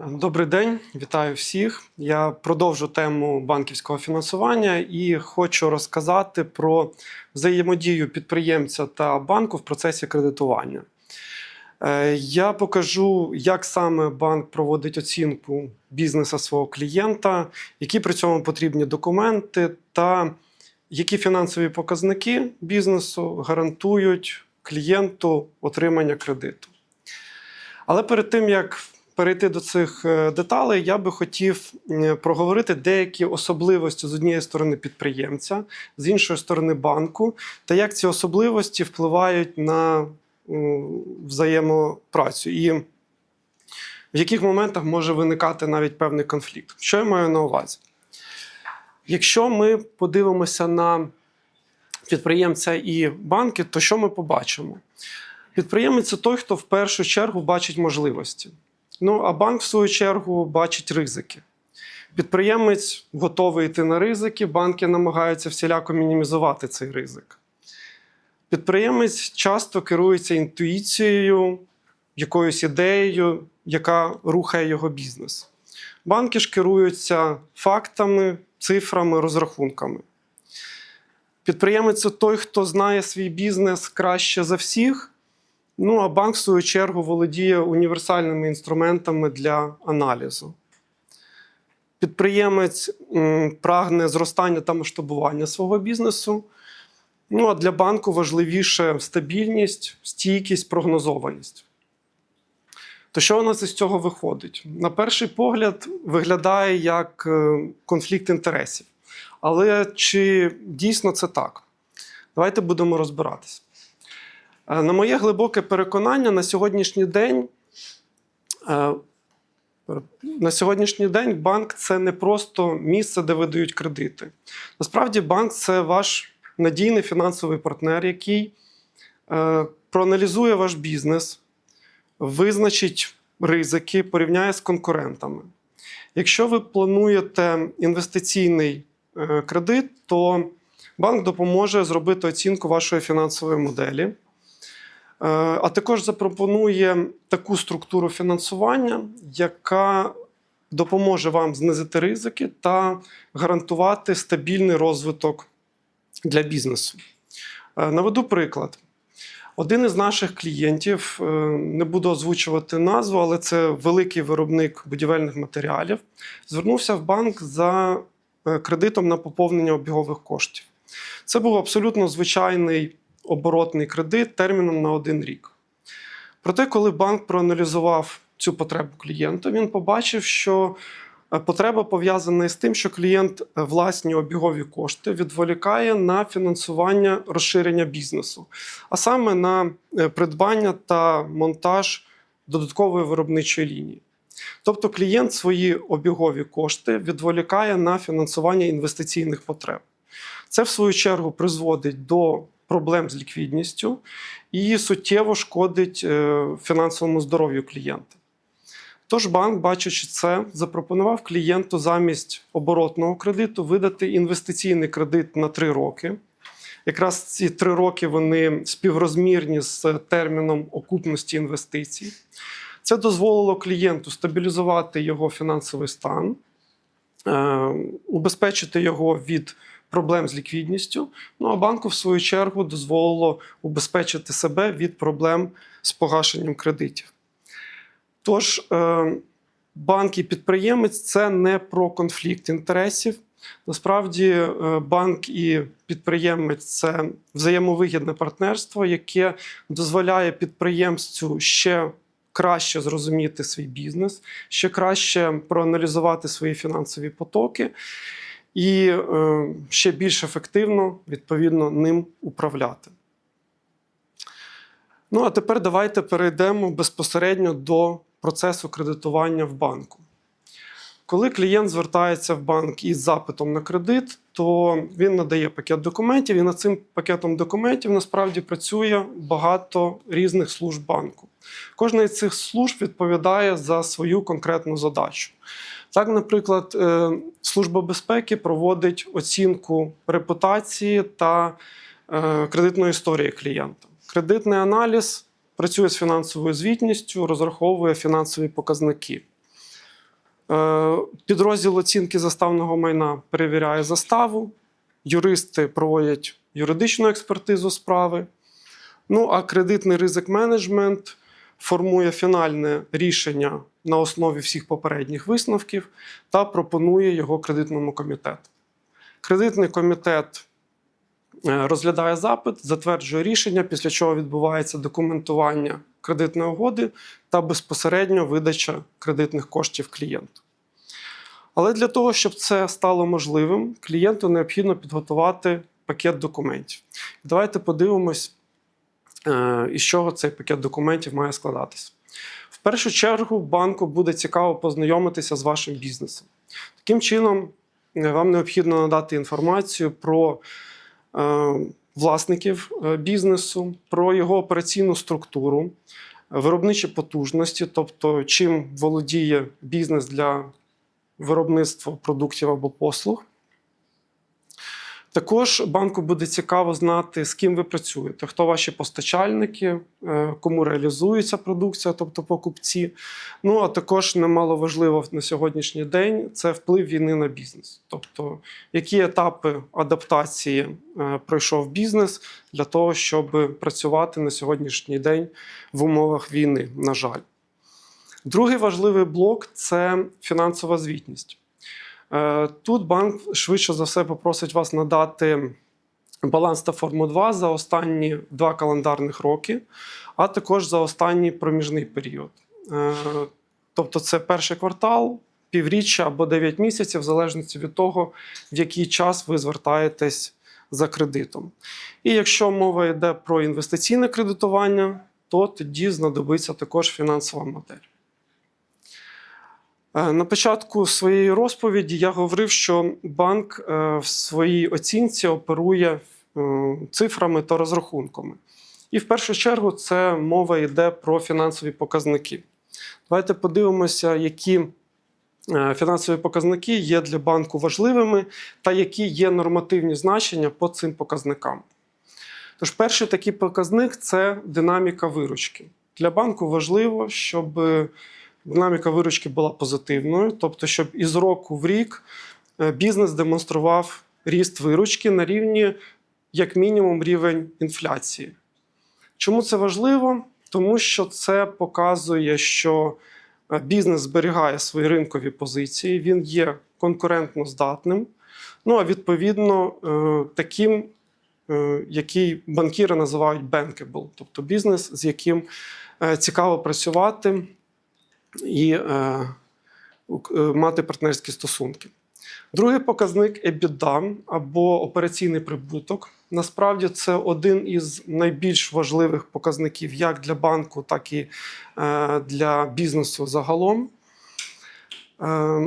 Добрий день, вітаю всіх. Я продовжу тему банківського фінансування і хочу розказати про взаємодію підприємця та банку в процесі кредитування. Е, Я покажу, як саме банк проводить оцінку бізнесу свого клієнта, які при цьому потрібні документи, та які фінансові показники бізнесу гарантують клієнту отримання кредиту. Але перед тим як перейти до цих е, деталей, я би хотів проговорити деякі особливості з однієї сторони підприємця, з іншої сторони банку, та як ці особливості впливають на взаємопрацю, і в яких моментах може виникати навіть певний конфлікт. Що я маю на увазі? Якщо ми подивимося на підприємця і банки, то що ми побачимо? Підприємець це той, хто в першу чергу бачить можливості. Ну, а банк, в свою чергу, бачить ризики. Підприємець готовий йти на ризики, банки намагаються всіляко мінімізувати цей ризик. Підприємець часто керується інтуїцією, якоюсь ідеєю, яка рухає його бізнес. Банки ж керуються фактами, цифрами, розрахунками. Підприємець це той, хто знає свій бізнес краще за всіх. Ну а банк, в свою чергу, володіє універсальними інструментами для аналізу. Підприємець прагне зростання та масштабування свого бізнесу. Ну а для банку важливіше стабільність, стійкість, прогнозованість. То що у нас із цього виходить? На перший погляд, виглядає як е, конфлікт інтересів. Але чи дійсно це так? Давайте будемо розбиратися. Е, На моє глибоке переконання, на сьогоднішній день е, на сьогоднішній день банк це не просто місце, де видають кредити. Насправді, банк це ваш надійний фінансовий партнер, який е, проаналізує ваш бізнес, визначить ризики, порівняє з конкурентами. Якщо ви плануєте інвестиційний кредит, то банк допоможе зробити оцінку вашої фінансової моделі. Е, А також запропонує таку структуру фінансування, яка допоможе вам знизити ризики та гарантувати стабільний розвиток для бізнесу. Е, Наведу приклад. Один із наших клієнтів, е, не буду озвучувати назву, але це великий виробник будівельних матеріалів, звернувся в банк за кредитом на поповнення обігових коштів. Це був абсолютно звичайний оборотний кредит терміном на один рік. Проте, коли банк проаналізував цю потребу клієнта, він побачив, що е, потреба пов'язана із тим, що клієнт е, власні обігові кошти відволікає на фінансування розширення бізнесу, а саме на е, придбання та монтаж додаткової виробничої лінії. Тобто клієнт свої обігові кошти відволікає на фінансування інвестиційних потреб. Це, в свою чергу, призводить до проблем з ліквідністю і суттєво шкодить е, фінансовому здоров'ю клієнта. Тож банк, бачачи це, запропонував клієнту замість оборотного кредиту видати інвестиційний кредит на 3 роки. Якраз ці 3 роки вони співрозмірні з терміном окупності інвестицій. Це дозволило клієнту стабілізувати його фінансовий стан, е, убезпечити його від проблем з ліквідністю. Ну а банку, в свою чергу, дозволило убезпечити себе від проблем з погашенням кредитів. Тож, е, банк і підприємець це не про конфлікт інтересів. Насправді, е, банк і підприємець це взаємовигідне партнерство, яке дозволяє підприємцю ще краще зрозуміти свій бізнес, ще краще проаналізувати свої фінансові потоки і е, ще більш ефективно, відповідно, ним управляти. Ну, а тепер давайте перейдемо безпосередньо до процесу кредитування в банку. Коли клієнт звертається в банк із запитом на кредит, то він надає пакет документів, і над цим пакетом документів насправді працює багато різних служб банку. Кожна із цих служб відповідає за свою конкретну задачу. Так, наприклад, е, Служба безпеки проводить оцінку репутації та е, кредитної історії клієнта. Кредитний аналіз працює з фінансовою звітністю, розраховує фінансові показники. Е, Підрозділ оцінки заставного майна перевіряє заставу, юристи проводять юридичну експертизу справи. Ну а кредитний ризик менеджмент формує фінальне рішення на основі всіх попередніх висновків та пропонує його кредитному комітету. Кредитний комітет е, розглядає запит, затверджує рішення, після чого відбувається документування кредитної угоди та безпосередньо видача кредитних коштів клієнту. Але для того, щоб це стало можливим, клієнту необхідно підготувати пакет документів. Давайте подивимось, е, із чого цей пакет документів має складатися. В першу чергу, банку буде цікаво познайомитися з вашим бізнесом. Таким чином, е, вам необхідно надати інформацію про е, власників е, бізнесу, про його операційну структуру, виробничі потужності, тобто чим володіє бізнес для виробництва продуктів або послуг. Також банку буде цікаво знати, з ким ви працюєте, хто ваші постачальники, е, кому реалізується продукція, тобто покупці. Ну а також немало важливо на сьогоднішній день це вплив війни на бізнес. Тобто, які етапи адаптації е, пройшов бізнес для того, щоб працювати на сьогоднішній день в умовах війни, на жаль. Другий важливий блок це фінансова звітність. Е, Тут банк швидше за все попросить вас надати баланс та форму 2 за останні два календарних роки, а також за останній проміжний період. Е, Тобто, це перший квартал, півріччя або 9 місяців, в залежності від того, в який час ви звертаєтесь за кредитом. І якщо мова йде про інвестиційне кредитування, то тоді знадобиться також фінансова модель. Е, На початку своєї розповіді я говорив, що банк е, в своїй оцінці оперує е, цифрами та розрахунками. І в першу чергу це мова йде про фінансові показники. Давайте подивимося, які фінансові показники є для банку важливими та які є нормативні значення по цим показникам. Тож, перший такий показник це динаміка виручки. Для банку важливо, щоб динаміка виручки була позитивною, тобто, щоб із року в рік е, бізнес демонстрував ріст виручки на рівні, як мінімум, рівень інфляції. Чому це важливо? Тому що це показує, що е, бізнес зберігає свої ринкові позиції, він є конкурентно здатним. Ну а відповідно, е, таким, який банкіри називають bankable, тобто бізнес, з яким цікаво працювати і е, е, мати партнерські стосунки. Другий показник EBITDA або операційний прибуток. Насправді це один із найбільш важливих показників як для банку, так і е, для бізнесу загалом. Е,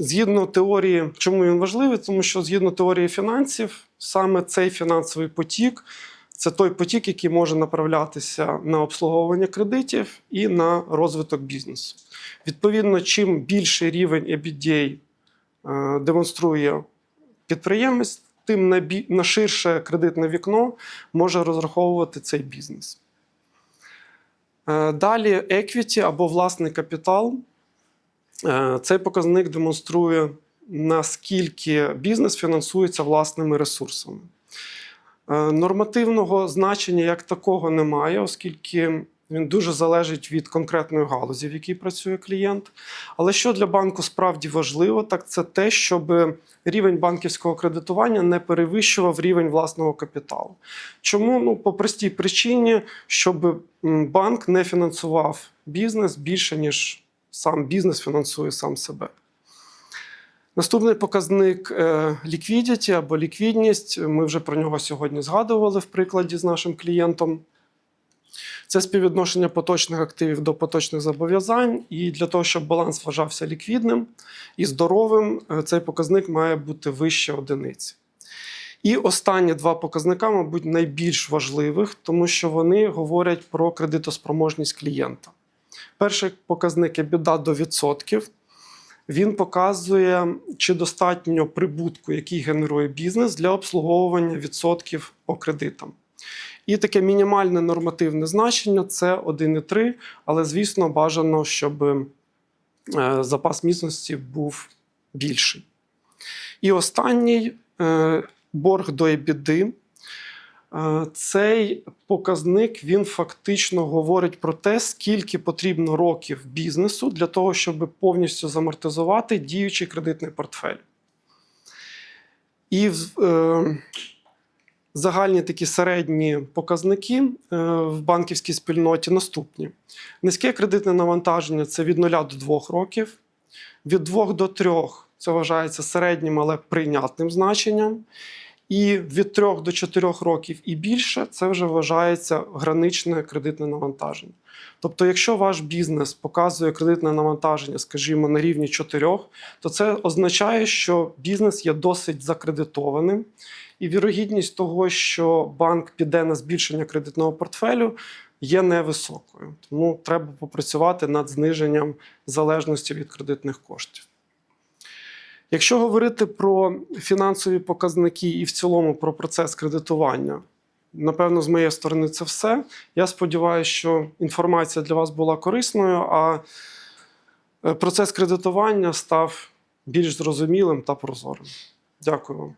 Згідно теорії, чому він важливий? Тому що згідно теорії фінансів, саме цей фінансовий потік це той потік, який може направлятися на обслуговування кредитів і на розвиток бізнесу. Відповідно, чим більший рівень EBITDA е, демонструє підприємець, тим на, ширше кредитне вікно може розраховувати цей бізнес. Е, Далі equity або власний капітал. Е, Цей показник демонструє, наскільки бізнес фінансується власними ресурсами. Е, Нормативного значення як такого немає, оскільки він дуже залежить від конкретної галузі, в якій працює клієнт. Але що для банку справді важливо, так це те, щоб рівень банківського кредитування не перевищував рівень власного капіталу. Чому? Ну, по простій причині, щоб банк не фінансував бізнес більше, ніж сам бізнес фінансує сам себе. Наступний показник е, liquidity або ліквідність. Ми вже про нього сьогодні згадували в прикладі з нашим клієнтом. Це співвідношення поточних активів до поточних зобов'язань. І для того, щоб баланс вважався ліквідним і здоровим, е, цей показник має бути вище одиниці. І останні два показника, мабуть, найбільш важливих, тому що вони говорять про кредитоспроможність клієнта. Перший показник EBITDA до відсотків. Він показує, чи достатньо прибутку, який генерує бізнес для обслуговування відсотків по кредитам. І таке мінімальне нормативне значення це 1,3, але, звісно, бажано, щоб е, запас міцності був більший. І останній е, борг до EBITDA. Е, Цей показник він фактично говорить про те, скільки потрібно років бізнесу для того, щоб повністю замортизувати діючий кредитний портфель. І е, загальні такі середні показники е, в банківській спільноті наступні: низьке кредитне навантаження це від 0 до 2 років, від 2 до 3 це вважається середнім, але прийнятним значенням. І від 3 до 4 років і більше це вже вважається граничне кредитне навантаження. Тобто, якщо ваш бізнес показує кредитне навантаження, скажімо, на рівні 4, то це означає, що бізнес є досить закредитованим, і вірогідність того, що банк піде на збільшення кредитного портфелю, є невисокою. Тому треба попрацювати над зниженням залежності від кредитних коштів. Якщо говорити про фінансові показники і в цілому про процес кредитування, напевно, з моєї сторони це все. Я сподіваюся, що інформація для вас була корисною, а е, процес кредитування став більш зрозумілим та прозорим. Дякую вам.